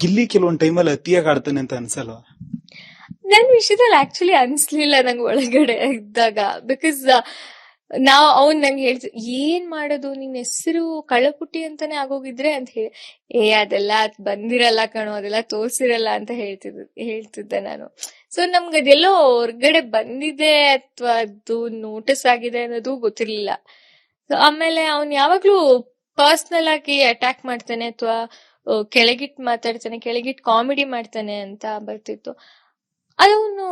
ಗಿಲ್ಲಿ ಕೆಲವೊಂದ್ ಟೈಮಲ್ಲಿ ಅತಿಯಾಗಿ ಆಡ್ತಾನೆ ಅಂತ ಅನ್ಸಲ್ವಾ? ನನ್ ವಿಷಯದಲ್ಲಿ ಆಕ್ಚುಲಿ ಅನ್ಸ್ಲಿಲ್ಲ ನಂಗೆ ಒಳಗಡೆ ಇದ್ದಾಗ. ಬಿಕಾಸ್ ನಾವ್ ಅವ್ನ್ ನಂಗೆ ಹೇಳ್ತ, ಏನ್ ಮಾಡೋದು? ನಿನ್ ಹೆಸರು ಕಳ್ಳಪುಟ್ಟಿ ಅಂತಾನೆ ಆಗೋಗಿದ್ರೆ? ಅಂತ ಹೇಳಿ, ಏ, ಅದೆಲ್ಲ ಅದ್ ಬಂದಿರಲ್ಲ ಕಣೋ, ಅದೆಲ್ಲ ತೋರ್ಸಿರಲ್ಲ ಅಂತ ಹೇಳ್ತಿದ್, ಹೇಳ್ತಿದ್ದೆ ನಾನು. ಸೊ ನಮ್ಗೆ ಅದೆಲ್ಲೋ ಹೊರ್ಗಡೆ ಬಂದಿದೆ ಅಥವಾ ಅದು ನೋಟಿಸ್ ಆಗಿದೆ ಅನ್ನೋದು ಗೊತ್ತಿರ್ಲಿಲ್ಲ. ಸೊ ಆಮೇಲೆ ಅವ್ನ್ ಯಾವಾಗ್ಲೂ ಪರ್ಸನಲ್ ಆಗಿ ಅಟ್ಯಾಕ್ ಮಾಡ್ತಾನೆ ಅಥವಾ ಕೆಳಗಿಟ್ ಮಾತಾಡ್ತಾನೆ ಕೆಳಗಿಟ್ ಕಾಮಿಡಿ ಮಾಡ್ತಾನೆ ಅಂತ ಬರ್ತಿತ್ತು. ಅದವನು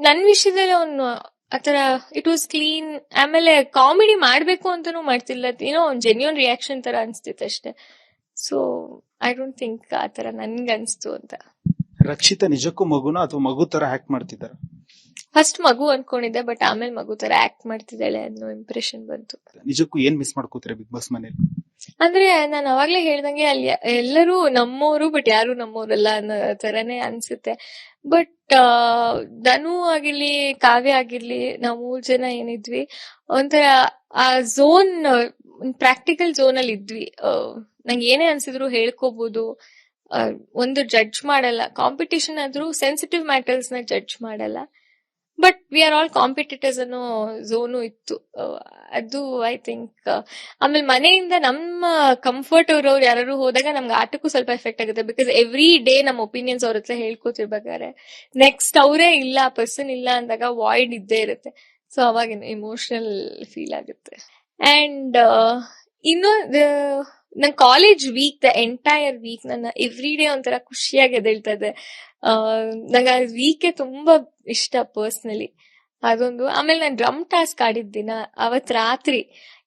ನನ್ ವಿಷಯದಲ್ಲಿ ಅವನು ಆತರ ಇಟ್ ವಾಸ್ ಕ್ಲೀನ್ ಆಮೇಲೆ ಕಾಮಿಡಿ ಮಾಡ್ಬೇಕು ಅಂತಾನೂ ಮಾಡ್ತಿಲ್ಲ. ಏನೋ ಒಂದ್ ಜೆನ್ಯೂನ್ ರಿಯಾಕ್ಷನ್ ತರ ಅನ್ಸ್ತಿತ್ತು ಅಷ್ಟೇ. ಸೊ ಐ ಡೋಂಟ್ ಥಿಂಕ್ ಆತರ ನನ್ಗೆ ಅನ್ಸ್ತು ಅಂತ. ರಕ್ಷಿತ ನಿಜಕ್ಕೂ ಮಗುನ ಅಥವಾ ಮಗು ತರ ಆಕ್ಟ್ ಮಾಡ್ತಿದ್ದಾರೆ? ಫಸ್ಟ್ ಮಗು ಅನ್ಕೊಂಡಿದ್ದೆ ಬಟ್ ಆಮೇಲೆ ಮಗು ತರ ಆಕ್ಟ್ ಮಾಡ್ತಿದ್ದಾಳೆ ಅನ್ನೋ ಇಂಪ್ರೆಷನ್ ಬಂತು. ನಿಜಕ್ಕೂ ಏನ್ ಮಿಸ್ ಮಾಡ್ಕೋತಾರೆ ಬಿಗ್ ಬಾಸ್ ಮನೇಲಿ? ಅಂದ್ರೆ ನಾನು ಅವಾಗ್ಲೇ ಹೇಳ್ದಂಗೆ ಅಲ್ಲಿ ಎಲ್ಲರೂ ನಮ್ಮೋರು ಬಟ್ ಯಾರು ನಮ್ಮೋರಲ್ಲ ಅನ್ನೋ ತರನೇ ಅನ್ಸುತ್ತೆ. ಬಟ್ ಧನು ಆಗಿರ್ಲಿ, ಕಾವ್ಯ ಆಗಿರ್ಲಿ, ನಾವು ಮೂರ್ ಜನ ಏನಿದ್ವಿ, ಒಂಥರ ಆ ಝೋನ್ ಪ್ರಾಕ್ಟಿಕಲ್ ಝೋನ್ ಅಲ್ಲಿ ಇದ್ವಿ. ನಂಗೆ ಏನೇ ಅನ್ಸಿದ್ರು ಹೇಳ್ಕೋಬಹುದು ಒಂದು ಜಡ್ಜ್ ಮಾಡಲ್ಲ. ಕಾಂಪಿಟೇಷನ್ ಆದ್ರೂ ಸೆನ್ಸಿಟಿವ್ ಮ್ಯಾಟರ್ಸ್ನ ಜಡ್ಜ್ ಮಾಡಲ್ಲ. But we are all competitors ಅನ್ನೋ ಝೋನು ಇತ್ತು. ಅದು ಐ ಥಿಂಕ್ ಆಮೇಲೆ ಮನೆಯಿಂದ ನಮ್ಮ ಕಂಫರ್ಟ್ ಅವ್ರವ್ರು ಯಾರು ಹೋದಾಗ ನಮ್ಗೆ ಆಟಕ್ಕೂ ಸ್ವಲ್ಪ ಎಫೆಕ್ಟ್ ಆಗುತ್ತೆ. ಬಿಕಾಸ್ ಎವ್ರಿ ಡೇ ನಮ್ಮ ಒಪಿನಿಯನ್ಸ್ ಅವ್ರ ಹತ್ರ ಹೇಳ್ಕೊತಿರ್ಬೇಕಾದ್ರೆ ನೆಕ್ಸ್ಟ್ ಅವರೇ ಇಲ್ಲ ಪರ್ಸನ್ ಇಲ್ಲ ಅಂದಾಗ ವಾಯ್ಡ್ ಇದ್ದೇ ಇರುತ್ತೆ. ಸೊ ಅವಾಗ ಇಮೋಷನಲ್ ಫೀಲ್ ಆಗುತ್ತೆ. ಅಂಡ್ ಇನ್ನು ನನ್ನ college week the entire week ನನ್ನ ಎವ್ರಿ ಡೇ ಒಂಥರ ಖುಷಿಯಾಗಿ ಎದ್ದೇಳ್ತಾ ಇದೆ ನಂಗೆ ಆ ವೀಕೆ ತುಂಬಾ ಇಷ್ಟ ಪರ್ಸ್ನಲಿ ಅದೊಂದು, ಆಮೇಲೆ ನಾನು ಡ್ರಮ್ ಟಾಸ್ಕ್ ಆಡಿದ ದಿನ ಅವತ್ ರಾತ್ರಿ.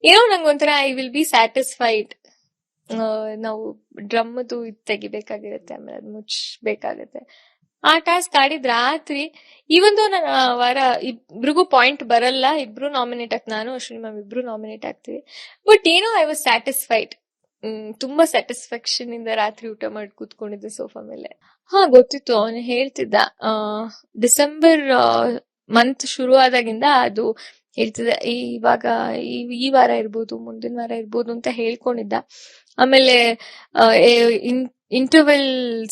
ಏನೋ ನಂಗೆ ಒಂಥರ ಐ ವಿಲ್ ಬಿ ಸ್ಯಾಟಿಸ್ಫೈಡ್ ನಾವು ಡ್ರಮ್ದು ಇದು ತೆಗಿಬೇಕಾಗಿರುತ್ತೆ, ಆಮೇಲೆ ಅದು ಮುಚ್ಚಬೇಕಾಗತ್ತೆ ಆ ಟಾಸ್ಕ್ ಆಡಿದ ರಾತ್ರಿ ಇವೊಂದು ನಾನು ಆ ವಾರ ಇಬ್ರಿಗೂ ಪಾಯಿಂಟ್ ಬರಲ್ಲ, ಇಬ್ರು ನಾಮಿನೇಟ್ ಆಗ್ತ ನಾನು, ಅಶ್ವಿನಿ ಮ್ಯಾಮ್ ಇಬ್ರು ನಾಮಿನೇಟ್ ಆಗ್ತೀವಿ. ಬಟ್ ಏನೋ ಐ ವಾಸ್ ಸ್ಯಾಟಿಸ್ಫೈಡ್ ತುಂಬಾ ಸ್ಯಾಟಿಸ್ಫ್ಯಾಕ್ಷನ್ ಇಂದ ರಾತ್ರಿ ಊಟ ಮಾಡಿ ಕೂತ್ಕೊಂಡಿದ್ದೆ ಸೋಫಾ ಮೇಲೆ. ಹಾ, ಗೊತ್ತಿತ್ತು, ಅವನು ಹೇಳ್ತಿದ್ದ ಡಿಸೆಂಬರ್ ಮಂತ್ ಶುರು ಆದಾಗಿಂದ ಅದು ಹೇಳ್ತಿದ್ದ ಇವಾಗ, ಈ ವಾರ ಇರ್ಬೋದು, ಮುಂದಿನ ವಾರ ಇರ್ಬೋದು ಅಂತ ಹೇಳ್ಕೊಂಡಿದ್ದ. ಆಮೇಲೆ ಇಂಟರ್ವೆಲ್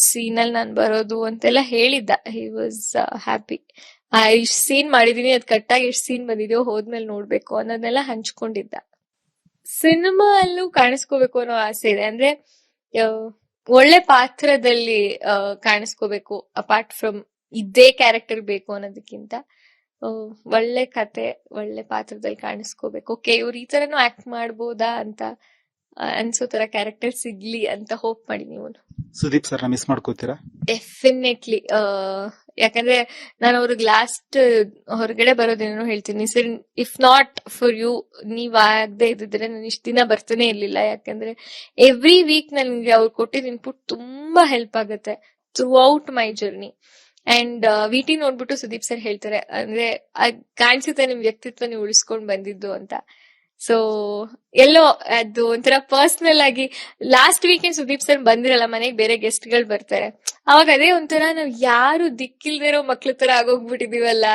ಸೀನ್ ಅಲ್ಲಿ ನಾನು ಬರೋದು ಅಂತೆಲ್ಲ ಹೇಳಿದ್ದ. ಹಿ ವಾಸ್ ಹ್ಯಾಪಿ ಇಷ್ಟು ಸೀನ್ ಮಾಡಿದೀನಿ, ಅದ್ ಕಟ್ಟಾಗಿ ಎಷ್ಟು ಸೀನ್ ಬಂದಿದೆಯೋ ಹೋದ್ಮೇಲೆ ನೋಡ್ಬೇಕು ಅನ್ನೋದನ್ನೆಲ್ಲ ಹಂಚ್ಕೊಂಡಿದ್ದ. ಸಿನಿಮಾ ಅಲ್ಲೂ ಕಾಣಿಸ್ಕೋಬೇಕು ಅನ್ನೋ ಆಸೆ ಇದೆ. ಅಂದ್ರೆ ಒಳ್ಳೆ ಪಾತ್ರದಲ್ಲಿ ಕಾಣಿಸ್ಕೋಬೇಕು ಅಪಾರ್ಟ್ ಫ್ರಮ್ ಇದೇ ಕ್ಯಾರೆಕ್ಟರ್ ಬೇಕು ಅನ್ನೋದಕ್ಕಿಂತ ಒಳ್ಳೆ ಕತೆ ಒಳ್ಳೆ ಪಾತ್ರದಲ್ಲಿ ಕಾಣಿಸ್ಕೋಬೇಕು. ಓಕೆ ಇವ್ರು ಈ ತರನು ಆಕ್ಟ್ ಮಾಡ್ಬೋದಾ ಅಂತ ಅನ್ಸೋ ತರ ಕ್ಯಾರೆಕ್ಟರ್ ಸಿಗ್ಲಿ ಅಂತ ಹೋಪ್ ಮಾಡಿ ನೀವು ಸುದೀಪ್ ಸರ್ ಮಿಸ್ ಮಾಡ್ಕೋತೀರಾ? ಡೆಫಿನೆಟ್ಲಿ ಯಾಕಂದ್ರೆ ನಾನು ಅವ್ರಿಗೆ ಲಾಸ್ಟ್ ಹೊರಗಡೆ ಬರೋದೇನೋ ಹೇಳ್ತೀನಿ. Sir if not for you ನೀವ್ ಆಗದೆ ಇದ್ದಿದ್ರೆ ನಾನು ಇಷ್ಟ ದಿನ ಬರ್ತಾನೆ ಇರ್ಲಿಲ್ಲ. ಯಾಕಂದ್ರೆ ಎವ್ರಿ ವೀಕ್ ನನ್ಗೆ ಅವ್ರು ಕೊಟ್ಟಿದ್ದ ಇನ್ಪುಟ್ ತುಂಬಾ ಹೆಲ್ಪ್ ಆಗುತ್ತೆ throughout my journey and V T ನೋಡ್ಬಿಟ್ಟು ಸುದೀಪ್ ಸರ್ ಹೇಳ್ತಾರೆ. ಅಂದ್ರೆ, ಅದ್ ಕಾಣಿಸುತ್ತೆ ನಿಮ್ ವ್ಯಕ್ತಿತ್ವ ನೀವು ಉಳಿಸ್ಕೊಂಡ್ ಬಂದಿದ್ದು ಅಂತ. ಸೊ ಎಲ್ಲೋ ಅದು ಒಂಥರ ಪರ್ಸನಲ್ ಆಗಿ ಲಾಸ್ಟ್ ವೀಕೆಂಡ್ ಸುದೀಪ್ ಸರ್ ಬಂದಿರಲ್ಲ ಮನೆಗೆ ಬೇರೆ ಗೆಸ್ಟ್ಗಳು ಬರ್ತಾರೆ. ಅವಾಗ ಅದೇ ಒಂಥರ ನಾವ್ ಯಾರು ದಿಕ್ಕಿಲ್ದಿರೋ ಮಕ್ಳ ತರ ಆಗೋಗ್ಬಿಟ್ಟಿದೀವಲ್ಲ.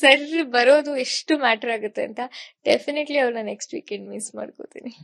ಸರ್ ಬರೋದು ಎಷ್ಟು ಮ್ಯಾಟರ್ ಆಗುತ್ತೆ ಅಂತ ಡೆಫಿನೆಟ್ಲಿ ಅವ್ರನ್ನ ನೆಕ್ಸ್ಟ್ ವೀಕೆಂಡ್ ಮಿಸ್ ಮಾಡ್ಕೋತೀನಿ.